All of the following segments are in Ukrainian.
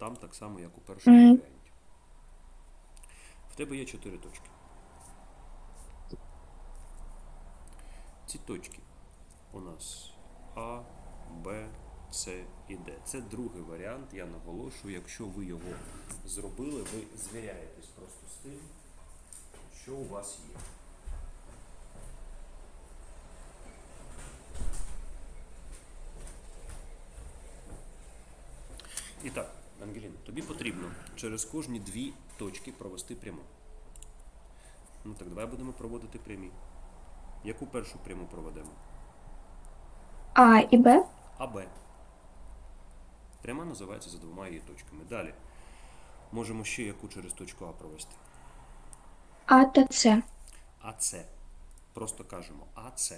там так само, як у першому Мгм. варіанті. В тебе є чотири точки. Ці точки у нас А, Б, С і Д. Це другий варіант, я наголошую. Якщо ви його зробили, ви звіряєтесь просто з тим, що у вас є. І так, тобі потрібно через кожні дві точки провести пряму. Ну так, давай будемо проводити прямі. Яку першу пряму проведемо? А і Б. АБ. Пряма називається за двома її точками. Далі. Можемо ще яку через точку А провести. А та С. АЦ. Просто кажемо АЦ.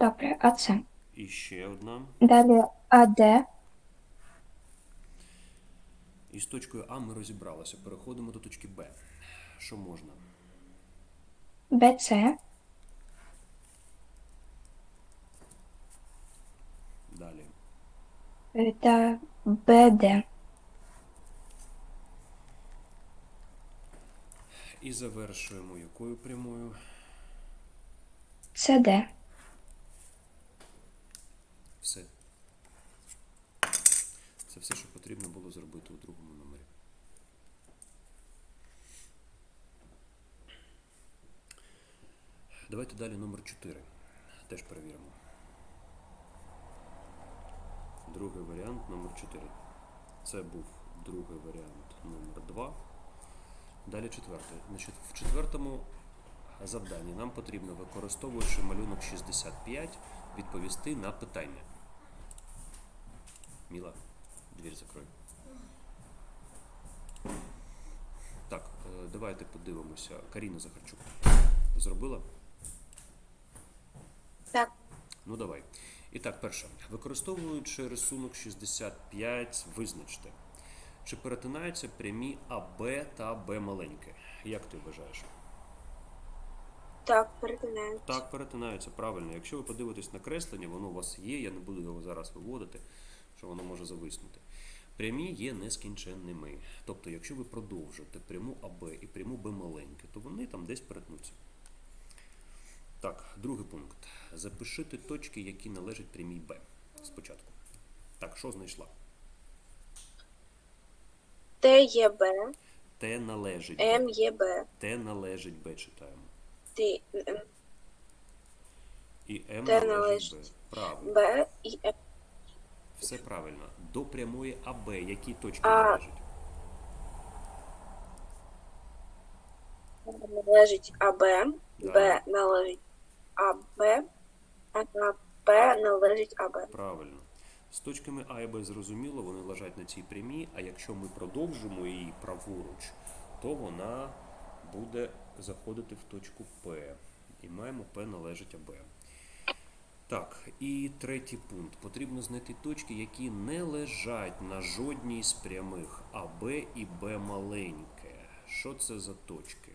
Добре, а С. І ще одна. Далі АД. І з точкою А ми розібралися. Переходимо до точки Б. Що можна? БЦ. Далі. та БД. І завершуємо якою прямою? СД. Все. Це все, що потрібно було зробити у другому номері. Давайте далі номер 4. Теж перевіримо. Другий варіант номер 4. Це був другий варіант номер 2. Далі четвертий. Значить, в четвертому завданні нам потрібно, використовуючи малюнок 65, відповісти на питання. Міла, двір закрой. Так, е, давайте подивимося. Каріна Захарчук. Зробила? Так. Ну давай. І так, перше. Використовуючи рисунок 65, визначте, чи перетинаються прямі АБ та Б маленьке. Як ти вважаєш? Так, перетинають. Так, перетинаються правильно. Якщо ви подивитесь на креслення, воно у вас є, я не буду його зараз виводити, що воно може зависнути. Прямі є нескінченними. Тобто, якщо ви продовжите пряму АБ і пряму Б маленьке, то вони там десь перетнуться. Так, другий пункт. Запишити точки, які належать прямій Б. Спочатку. Так, що знайшла? Т є Б, Т належить М є Б, Т належить Б читаємо. Т, М, І М Т належить Б. належить Правильно. Б і М. Все правильно. До прямої АБ які точки А. належать? належить АБ. Б належить АБ, а П належить АБ. Правильно. З точками А і Б зрозуміло, вони лежать на цій прямій, а якщо ми продовжимо її праворуч, то вона буде заходити в точку П. І маємо П належить АБ. Так, і третій пункт. Потрібно знайти точки, які не лежать на жодній з прямих АБ і Б маленьке. Що це за точки?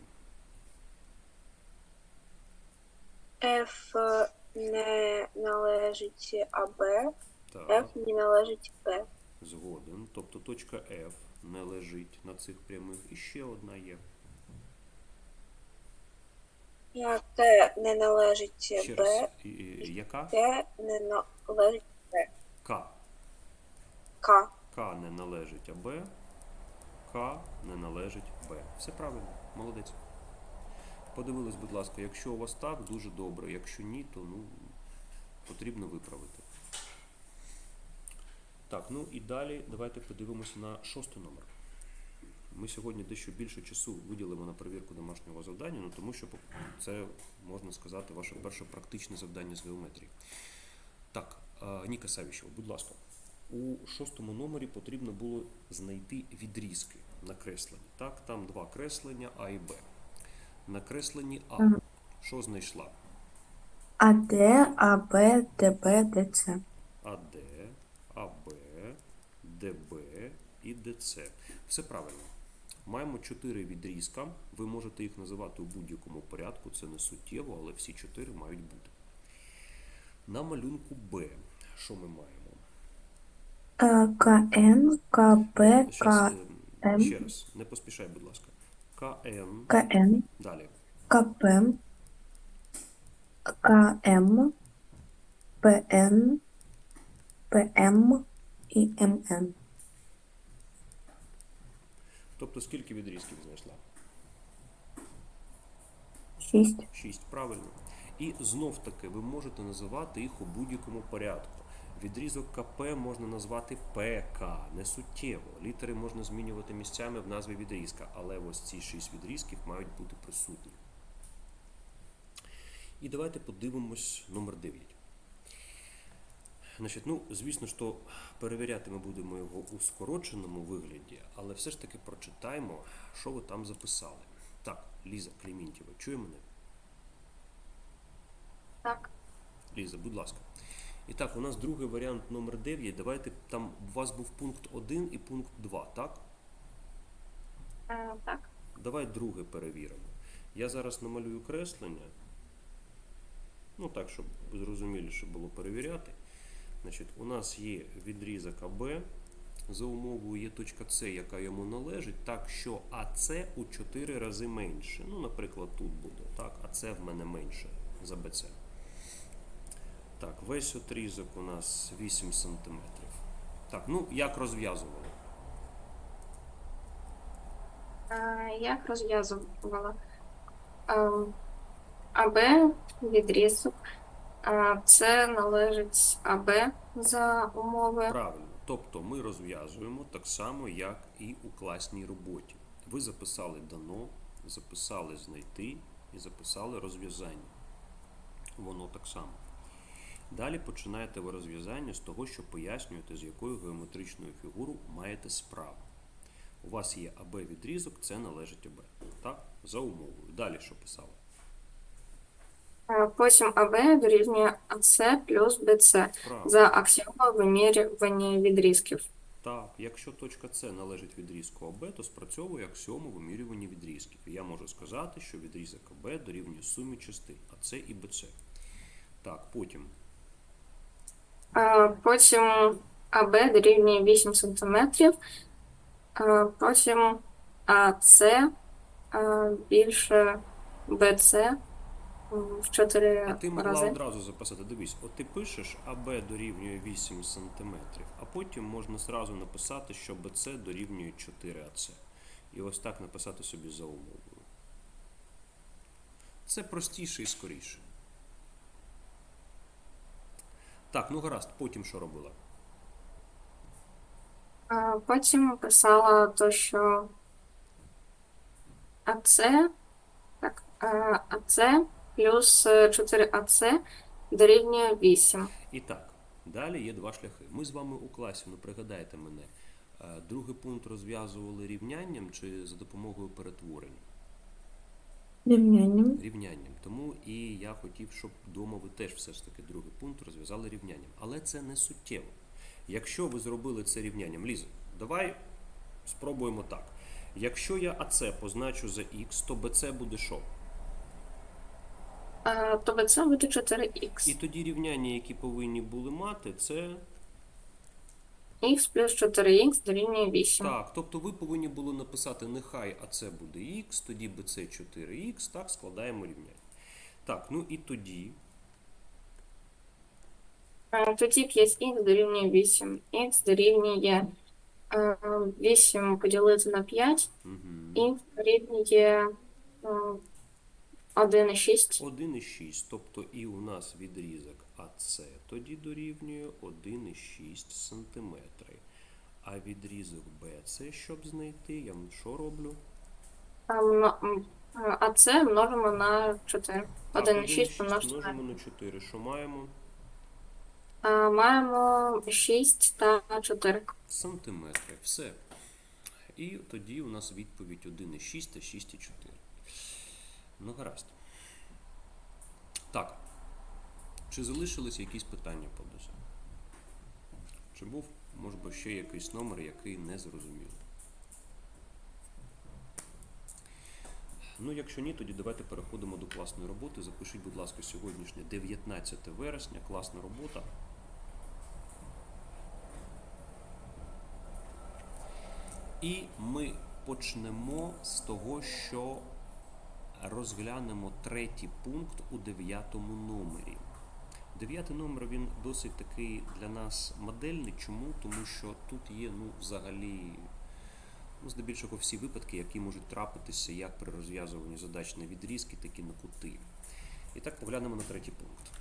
Ф не належить АБ, Так. Ф не належить Б. Згоден. Тобто точка F не лежить на цих прямих. І ще одна є. Я Т не належить Ще Б, раз. І- і- Яка? Т не належить Б. К. К. К не належить АБ. К не належить Б. Все правильно. Молодець. Подивились, будь ласка, якщо у вас так, дуже добре. Якщо ні, то ну, потрібно виправити. Так, ну і далі давайте подивимося на шостий номер. Ми сьогодні дещо більше часу виділимо на перевірку домашнього завдання, ну тому що це, можна сказати, ваше перше практичне завдання з геометрії. Так, Ніка Савічева, будь ласка, у шостому номері потрібно було знайти відрізки накреслені. Так, там два креслення А і Б. На кресленні А. Що знайшла? АД, АБ, ДБ, ДЦ. АД, АБ, ДБ і ДЦ. Все правильно. Маємо чотири відрізка. Ви можете їх називати у будь-якому порядку, це не суттєво, але всі чотири мають бути. На малюнку Б. Що ми маємо? Е, КН, КП, Щас, е, КМ. ще раз, не поспішай, будь ласка. КН. КН, Далі. КП, КМ, ПН, ПМ і МН. Тобто скільки відрізків знайшла? 6. 6, правильно. І знов таки ви можете називати їх у будь-якому порядку. Відрізок КП можна назвати ПК, не суттєво. Літери можна змінювати місцями в назві відрізка, але ось ці 6 відрізків мають бути присутні. І давайте подивимось номер 9. Значить, ну, звісно, що перевіряти ми будемо його у скороченому вигляді, але все ж таки прочитаємо, що ви там записали. Так, Ліза Клімінтєва, чує мене? Так. Ліза, будь ласка. І так, у нас другий варіант номер 9. Давайте там у вас був пункт 1 і пункт 2, так? Е, так. Давай друге перевіримо. Я зараз намалюю креслення. Ну так, щоб зрозуміліше було перевіряти. Значить, у нас є відрізок АБ. За умовою є точка С, яка йому належить, так що АС у 4 рази менше. Ну, наприклад, тут буде, так, АС в мене менше за БЦ. Так, весь отрізок у нас 8 см. Так, ну як розв'язували? Як розв'язувала? АБ відрізок. Це належить АБ за умови. Правильно. Тобто ми розв'язуємо так само, як і у класній роботі. Ви записали дано, записали знайти і записали розв'язання. Воно так само. Далі починаєте ви розв'язання з того, що пояснюєте, з якою геометричною фігурою маєте справу. У вас є АБ відрізок, це належить АБ. Так? За умовою. Далі що писали? Е, Потім АБ дорівнює АС плюс БЦ за аксіомою вимірювання відрізків. Так, якщо точка С належить відрізку АБ, то спрацьовує аксіому вимірювання відрізків. І я можу сказати, що відрізок АБ дорівнює сумі частин АС і БЦ. Так, потім. Потім АБ дорівнює 8 см. Потім АС більше БЦ в 4 А ти могла рази. одразу записати. Дивись, от ти пишеш АБ дорівнює 8 см, а потім можна зразу написати, що БЦ дорівнює 4 АС. І ось так написати собі за умовою. Це простіше і скоріше. Так, ну гаразд, потім що робила? А Потім писала то, що АЦ, так, АЦ плюс 4АЦ дорівнює 8. І так, далі є два шляхи. Ми з вами у класі, ну пригадайте мене, другий пункт розв'язували рівнянням чи за допомогою перетворення? Рівнянням. Рівнянням. Тому і я хотів, щоб вдома ви теж все ж таки другий пункт розв'язали рівнянням. Але це не суттєво. Якщо ви зробили це рівнянням, Ліза, давай спробуємо так. Якщо я АЦ позначу за х, то БЦ буде що? Е, То БЦ буде 4х. І тоді рівняння, які повинні були мати, це Х плюс 4х дорівнює 8. Так, тобто ви повинні були написати нехай АЦ буде х, тоді БЦ 4х, так, складаємо рівняння. Так, ну і тоді, Е, Тоді 5х дорівнює 8. Х дорівнює е, 8 поділити на 5. угу, Х дорівнює е, 1,6. 1,6, тобто і у нас відрізок АЦ тоді дорівнює 1,6 см. А відрізок БЦ, щоб знайти, я що роблю? А А це множимо на 4. 1,6 помножити на. множимо на 4. Що маємо? А, Маємо 6 та 4. Сантиметри. Все. І тоді у нас відповідь 1,6 та 6,4. Ну, гаразд. Так. Чи залишились якісь питання по досі? Чи був, би, ще якийсь номер, який не зрозуміло? Ну, якщо ні, тоді давайте переходимо до класної роботи. Запишіть, будь ласка, сьогоднішнє 19 вересня, класна робота. І ми почнемо з того, що розглянемо третій пункт у дев'ятому номері. Дев'ятий номер він досить такий для нас модельний. Чому? Тому що тут є ну, взагалі ну, здебільшого всі випадки, які можуть трапитися як при розв'язуванні задач на відрізки, так і на кути. І так поглянемо на третій пункт.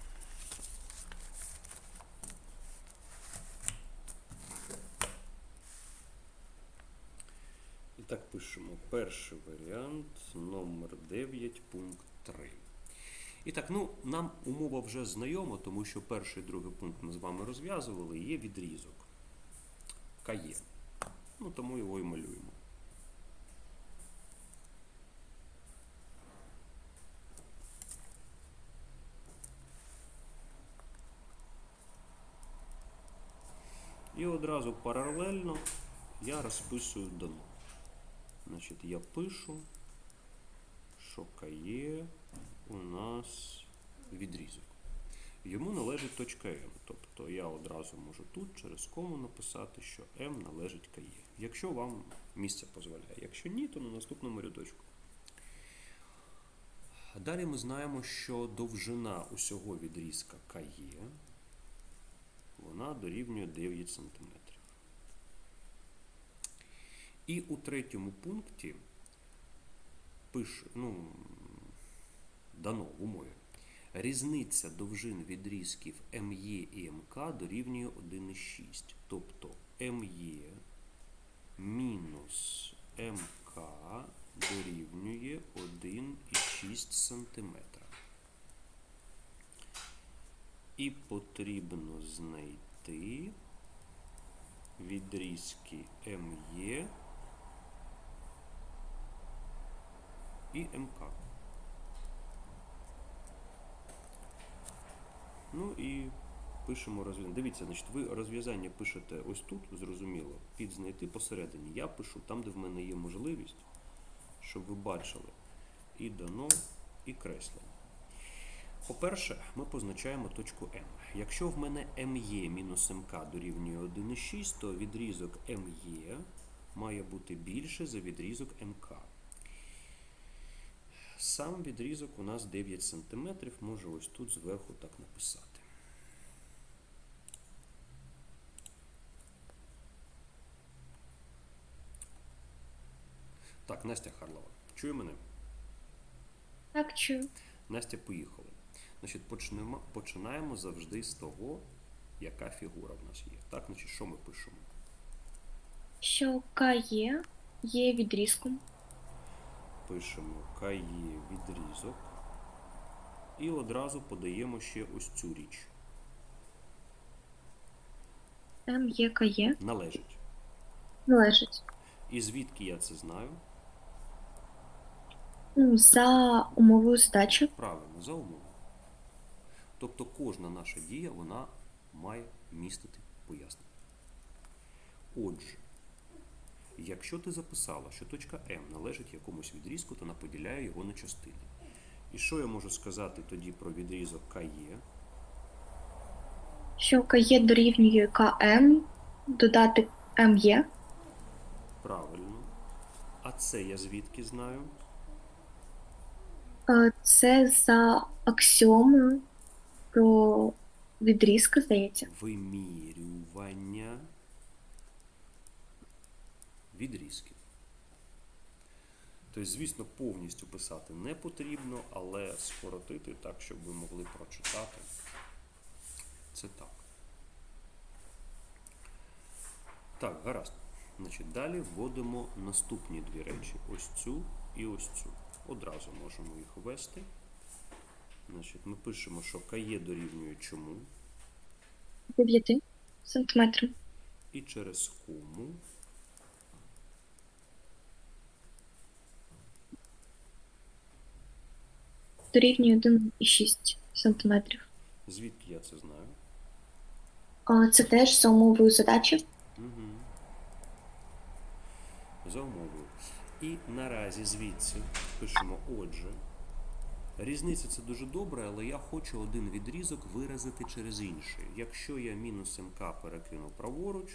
І так пишемо перший варіант, номер 9, пункт 3. І так, ну, нам умова вже знайома, тому що перший і другий пункт ми з вами розв'язували, є відрізок. КАЄ. Ну, тому його і малюємо. І одразу паралельно я розписую дано. Значить, я пишу, що КАЄ у нас відрізок. Йому належить точка М. Тобто я одразу можу тут через кому написати, що М належить КАЄ. Якщо вам місце дозволяє. Якщо ні, то на наступному рядочку. Далі ми знаємо, що довжина усього відрізка КАЄ вона дорівнює 9 см. І у третьому пункті пише, ну, дано в умові. Різниця довжин відрізків МЄ і МК дорівнює 1,6. Тобто МЄ мінус МК дорівнює 1,6 см. І потрібно знайти відрізки МЄ і МК. Ну і пишемо розв'язання. Дивіться, значить, ви розв'язання пишете ось тут, зрозуміло, під знайти посередині. Я пишу там, де в мене є можливість, щоб ви бачили і дано, і креслення. По-перше, ми позначаємо точку М. Якщо в мене МЄ мінус МК дорівнює 1,6, то відрізок МЄ має бути більше за відрізок МК. Сам відрізок у нас 9 см, можу ось тут зверху так написати. Так, Настя Харлова. Чує мене? Так, чую. Настя, поїхали. Значить, почнемо, починаємо завжди з того, яка фігура в нас є. Так, значить, що ми пишемо? Що КЕ є відрізком. Пишемо КАЄ відрізок. І одразу подаємо ще ось цю річ. М є КЕ Належить. належить. І звідки я це знаю? Ну, За умовою здачі. Правильно, за умовою. Тобто кожна наша дія вона має містити пояснення. Отже, якщо ти записала, що точка М належить якомусь відрізку, то вона поділяє його на частини. І що я можу сказати тоді про відрізок КЕ? Що КЕ дорівнює КМ, додати МЄ. Правильно. А це я звідки знаю? Е, Це за аксіомою про відрізки, здається. Вимірювання відрізків. Тобто, звісно, повністю писати не потрібно, але скоротити так, щоб ви могли прочитати. Це так. Так, гаразд. Значить, далі вводимо наступні дві речі: ось цю і ось цю. Одразу можемо їх ввести. Значить, ми пишемо, що КАЄ дорівнює чому? 9 сантиметрів. і через кому Дорівнює 1,6 сантиметрів. звідки я це знаю? А Це теж за умовою задачі. Угу. За умовою. І наразі звідси пишемо отже. Різниця це дуже добре, але я хочу один відрізок виразити через інший. Якщо я мінус МК перекину праворуч,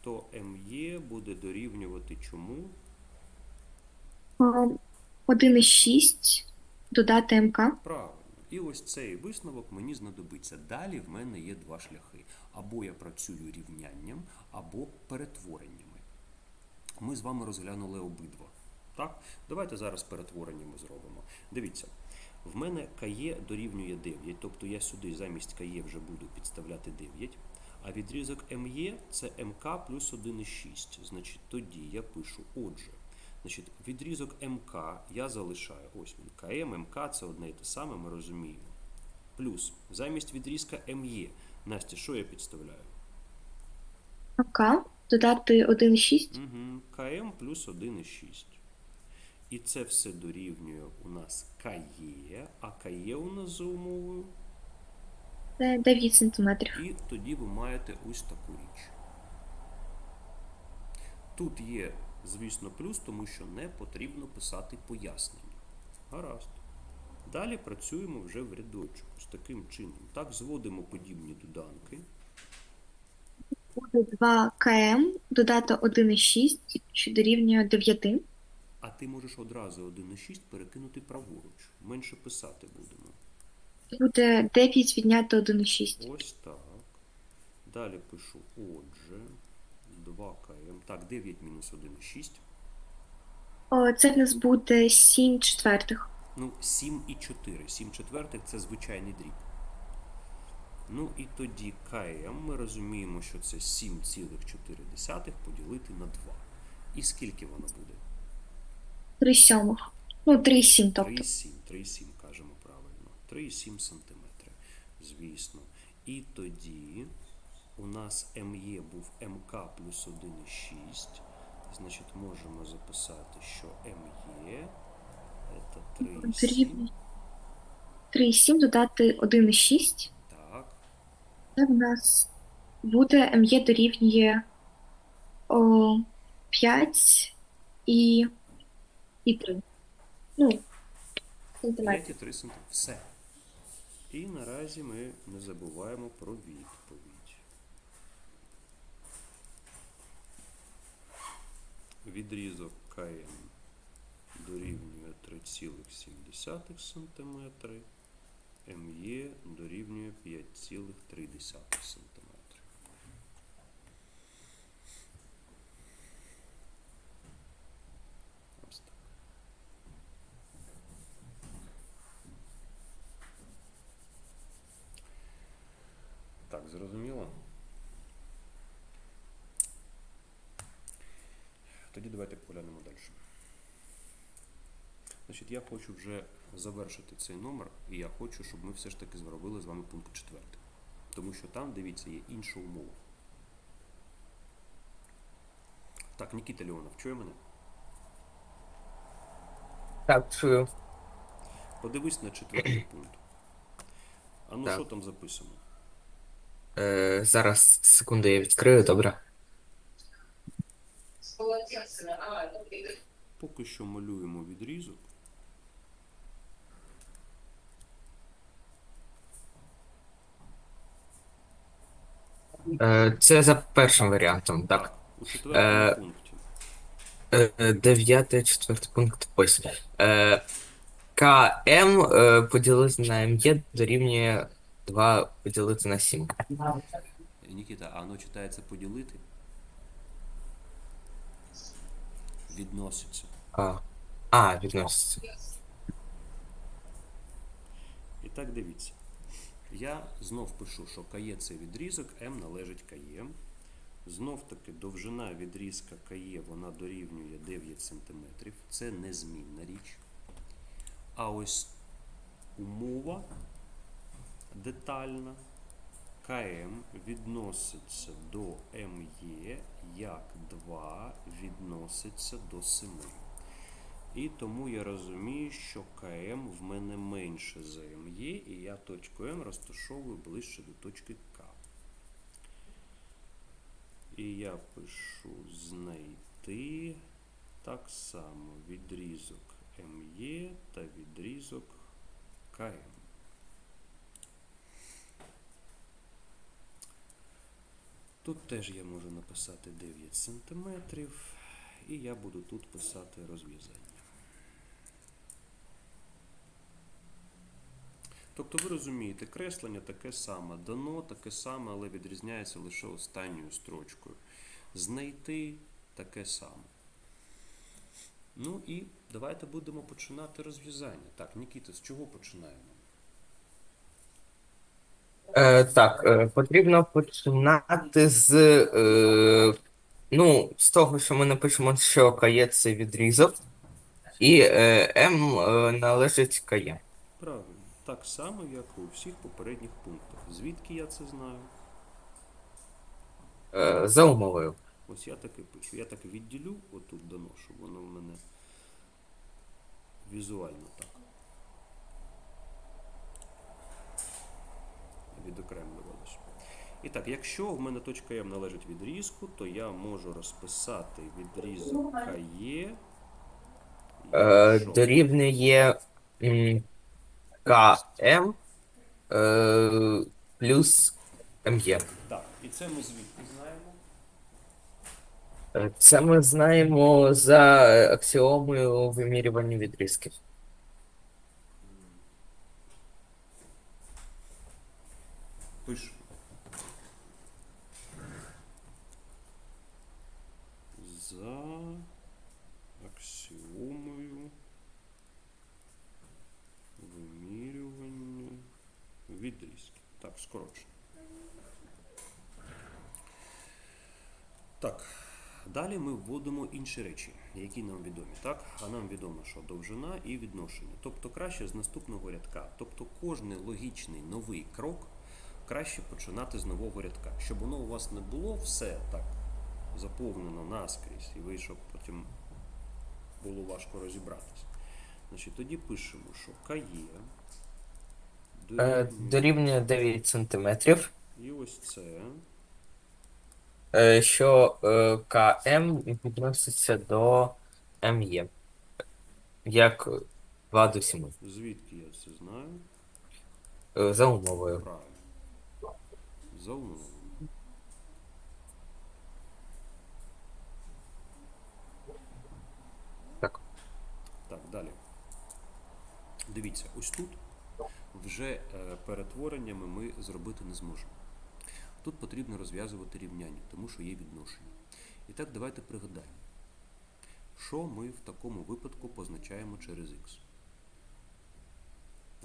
то МЄ буде дорівнювати чому? 1,6 додати МК. Правильно. І ось цей висновок мені знадобиться. Далі в мене є два шляхи. Або я працюю рівнянням, або перетвореннями. Ми з вами розглянули обидва. Так? Давайте зараз перетвореннями зробимо. Дивіться, в мене КЕ дорівнює 9, тобто я сюди замість КЕ вже буду підставляти 9. А відрізок МЄ це МК плюс 1,6. Значить, тоді я пишу, отже, значить, відрізок МК я залишаю. Ось він. КМ, МК це одне і те саме, ми розуміємо. Плюс замість відрізка МЄ. Настя, що я підставляю? МК додати 1,6. Угу. КМ плюс 1,6. І це все дорівнює у нас КЕ, а КЕ у нас за умовою. Це 9 см. І тоді ви маєте ось таку річ. Тут є, звісно, плюс, тому що не потрібно писати пояснення. Гаразд. Далі працюємо вже в рядочку з таким чином. Так, зводимо подібні доданки. Буде 2 км додати 1,6, що дорівнює 9. А ти можеш одразу 1,6 перекинути праворуч. Менше писати будемо. Буде 9 відняти 1,6. Ось так. Далі пишу отже. 2 км. Так, 9 мінус 1,6. О, Це в нас буде 7 четвертих. Ну, 7 і 4. 7 четвертих це звичайний дріб. Ну і тоді КМ ми розуміємо, що це 7,4 поділити на 2. І скільки воно буде? 3 сьомих. Ну, 3,7, тобто. 3,7, 3,7 кажемо правильно. 3,7 сантиметри, звісно. І тоді у нас МЄ був МК плюс 1,6. Значить, можемо записати, що МЄ це 3,7. 3,7 додати 1,6. Так. Це в нас буде МЄ дорівнює о, 5 і, і 3. Ну, сантиметрів. 5,3 см. Все. І наразі ми не забуваємо про відповідь. Відрізок КМ дорівнює 3,7 см, МЄ дорівнює 5,3 см. Так, зрозуміло? Тоді давайте поглянемо далі. Значить, я хочу вже завершити цей номер, і я хочу, щоб ми все ж таки зробили з вами пункт четвертий. Тому що там, дивіться, є інша умова. Так, Нікіта Леонов, чує мене? Так, чую. Подивись на четвертий пункт. А ну що там записано? Е, зараз секунду я відкрию, добре. Поки що малюємо відрізок. Е, це за першим варіантом, так. У четвертому Е, пункті. Е, дев'ятий, четвертий пункт. Ось. КМ поділити на МЄ дорівнює 2 поділити на 7. Нікіта, а воно читається поділити? Відноситься. А, а відноситься. І так дивіться. Я знов пишу, що КЕ це відрізок, М належить КЕ. Знов таки довжина відрізка КЕ вона дорівнює 9 см. Це незмінна річ. А ось умова детальна. КМ відноситься до МЄ як 2 відноситься до 7. І тому я розумію, що КМ в мене менше за МЄ, і я точку М розташовую ближче до точки К. І я пишу знайти так само відрізок МЄ та відрізок КМ. Тут теж я можу написати 9 см, і я буду тут писати розв'язання. Тобто ви розумієте, креслення таке саме, дано таке саме, але відрізняється лише останньою строчкою. Знайти таке саме. Ну і давайте будемо починати розв'язання. Так, Нікіта, з чого починаємо? Е, так, е, потрібно починати з, е, ну, з того, що ми напишемо, що КЄ це відрізок, і е, М е, належить КЄ. Правильно, так само, як у всіх попередніх пунктах. Звідки я це знаю? Е, за умовою. Ось я таки пишу. Я так відділю отут щоб воно в мене візуально так. Відокремлювалося. І так, якщо в мене точка М належить відрізку, то я можу розписати відрізок КЕ. Е, Що? дорівнює КМ е, плюс МЄ. Так, і це ми звідки знаємо? Е, Це ми знаємо за е, аксіомою вимірювання відрізків. Пишу. За аксіомою вимірювання відрізків. Так, скорочено. Так, далі ми вводимо інші речі, які нам відомі. Так? А нам відомо, що довжина і відношення. Тобто краще з наступного рядка. Тобто кожний логічний новий крок краще починати з нового рядка, щоб воно у вас не було все так заповнено наскрізь, і ви щоб потім було важко розібратися. Значить, тоді пишемо, що КАЄ Е, дорівнює- Дорівнює 9 см, і ось це. е, що е, КМ відноситься до МЄ. Як 2 до 7. Звідки я це знаю? Е, За умовою. Правильно. За умовою. Так. Так, далі. Дивіться, ось тут вже е, перетвореннями ми зробити не зможемо. Тут потрібно розв'язувати рівняння, тому що є відношення. І так, давайте пригадаємо, що ми в такому випадку позначаємо через х.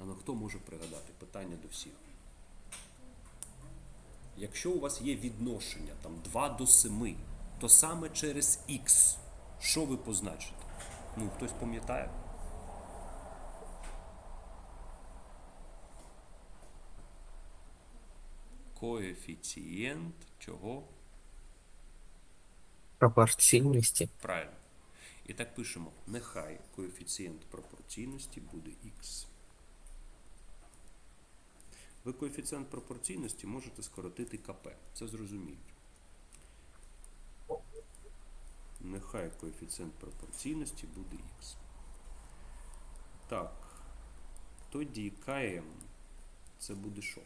А ну хто може пригадати? Питання до всіх. Якщо у вас є відношення там 2 до 7, то саме через х, що ви позначите? Ну, хтось пам'ятає? Коефіцієнт чого? Пропорційності. Правильно. І так пишемо: нехай коефіцієнт пропорційності буде х. Ви коефіцієнт пропорційності можете скоротити КП. Це зрозуміють. Нехай коефіцієнт пропорційності буде х. Так. Тоді КМ це буде що?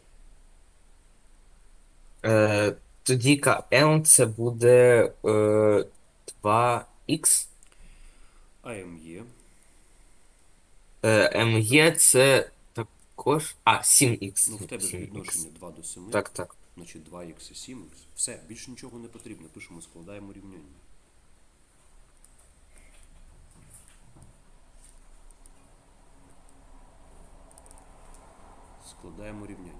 Е, Тоді КМ це буде е, 2х. АМ є. Е, МЄ це також. А, 7х. Ну, в тебе ж 7х. відношення 2 до 7. Так, так. Значить 2х і 7х. Все, більше нічого не потрібно. Пишемо, складаємо рівняння. Складаємо рівняння.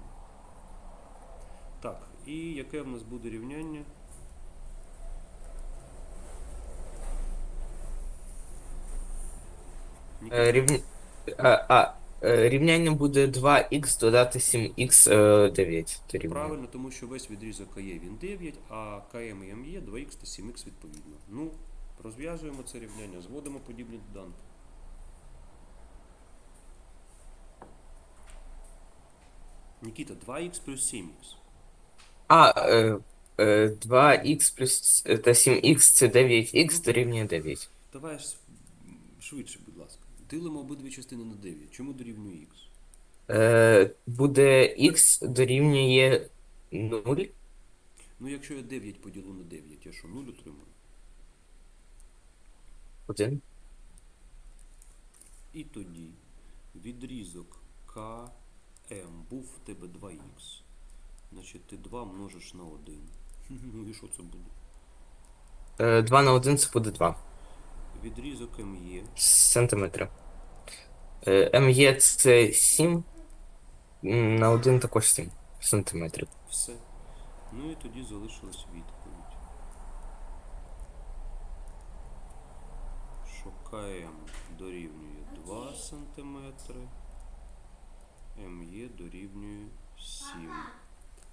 Так, і яке в нас буде рівняння? Е, рівня... а, а, е, рівняння буде 2х додати 7х е, 9. дорівнює. Правильно, тому що весь відрізок КЕ він 9, а КМ і МЄ 2х та 7х відповідно. Ну, розв'язуємо це рівняння, зводимо подібні доданки. Нікіта, 2х плюс 7х. А, е, е, 2х плюс е, та 7х це 9х дорівнює 9. Давай швидше, будь ласка. Ділимо обидві частини на 9. Чому дорівнює х? Е, буде х дорівнює 0. Ну, якщо я 9 поділю на 9, я що, 0 отримую? Один. І тоді відрізок КМ був в тебе 2х. Значить, ти 2 множиш на 1. Ну і що це буде? Е, 2 на 1 це буде 2 Відрізок МЄ. сантиметри. Е, МЄ це 7. На 1 також 7 сантиметрів. Все. Ну і тоді залишилась відповідь. КМ дорівнює 2 см, МЄ дорівнює 7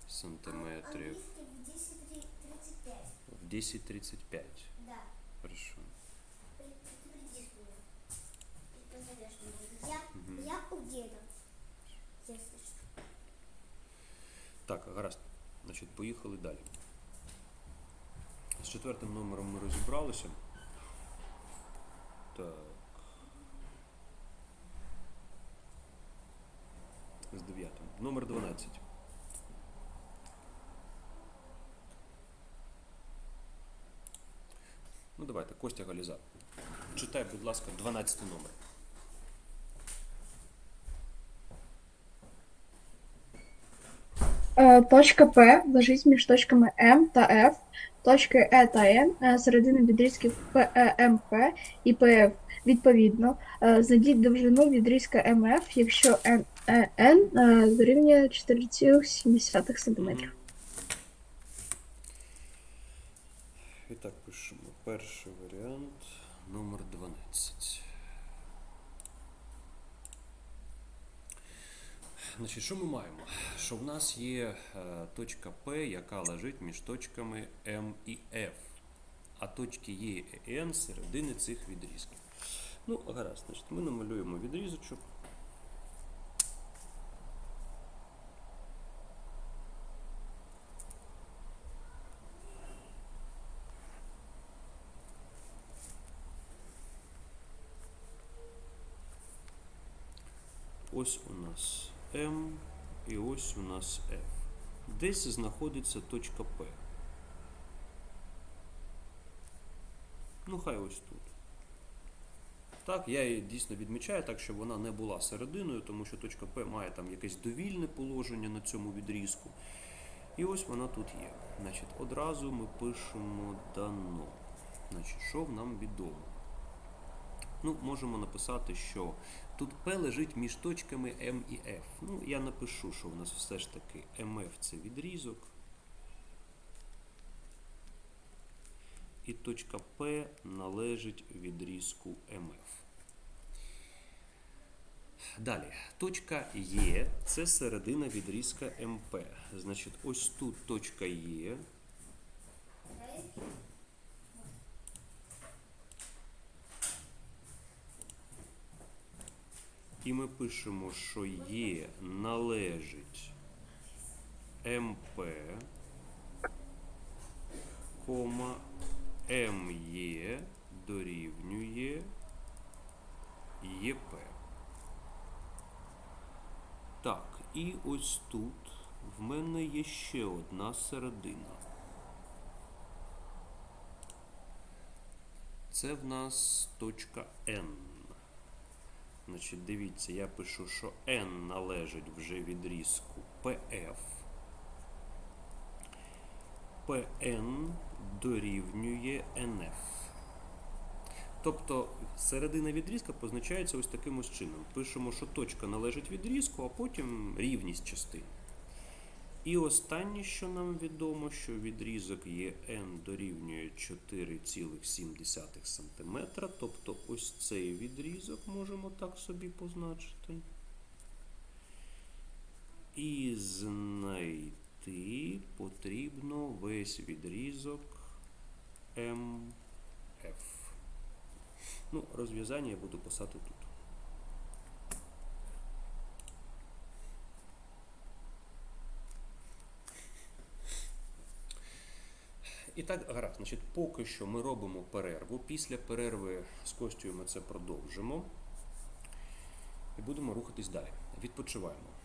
сантиметрів. В 10.35. Да. Хорошо. Я. Если что. Так, гаразд. Значить, поїхали далі. З четвертим номером ми розібралися. Так. З дев'ятим. Номер 12. Ну давайте, Костя Галіза. Читай, будь ласка, 12 номер. Точка П лежить між точками М та F, точки Е та Н е, середини відрізків ПЕМП і ПФ. Відповідно, е, знайдіть довжину відрізка МФ, якщо Н, е, е, дорівнює 4,7 см. І так пишемо. Перший варіант номер 12. Значить, що ми маємо? Що в нас є е, точка P, яка лежить між точками M і F, а точки Е і N середини цих відрізків. Ну, гаразд, значить, ми намалюємо відрізочок. Ось у нас М і ось у нас F. Десь знаходиться точка P. Ну, хай ось тут. Так, я її дійсно відмічаю так, щоб вона не була серединою, тому що точка P має там якесь довільне положення на цьому відрізку. І ось вона тут є. Значить, одразу ми пишемо дано. Значить, що нам відомо? Ну, можемо написати, що тут P лежить між точками M і F. Ну, я напишу, що в нас все ж таки MF це відрізок. І точка P належить відрізку MF. Далі, точка Е це середина відрізка МП. Значить, ось тут точка Е. І ми пишемо, що Є належить МП, кома МЄ дорівнює ЄП. Так, і ось тут в мене є ще одна середина. Це в нас точка N. Значить, дивіться, я пишу, що N належить вже відрізку PF. PN дорівнює NF. Тобто середина відрізка позначається ось таким ось чином. Пишемо, що точка належить відрізку, а потім рівність частин. І останнє, що нам відомо, що відрізок є n дорівнює 4,7 см. Тобто ось цей відрізок можемо так собі позначити. І знайти потрібно весь відрізок MF. Ну, розв'язання я буду писати тут. І так, гаразд, значить, поки що ми робимо перерву. Після перерви з Костю ми це продовжимо. І будемо рухатись далі. Відпочиваємо.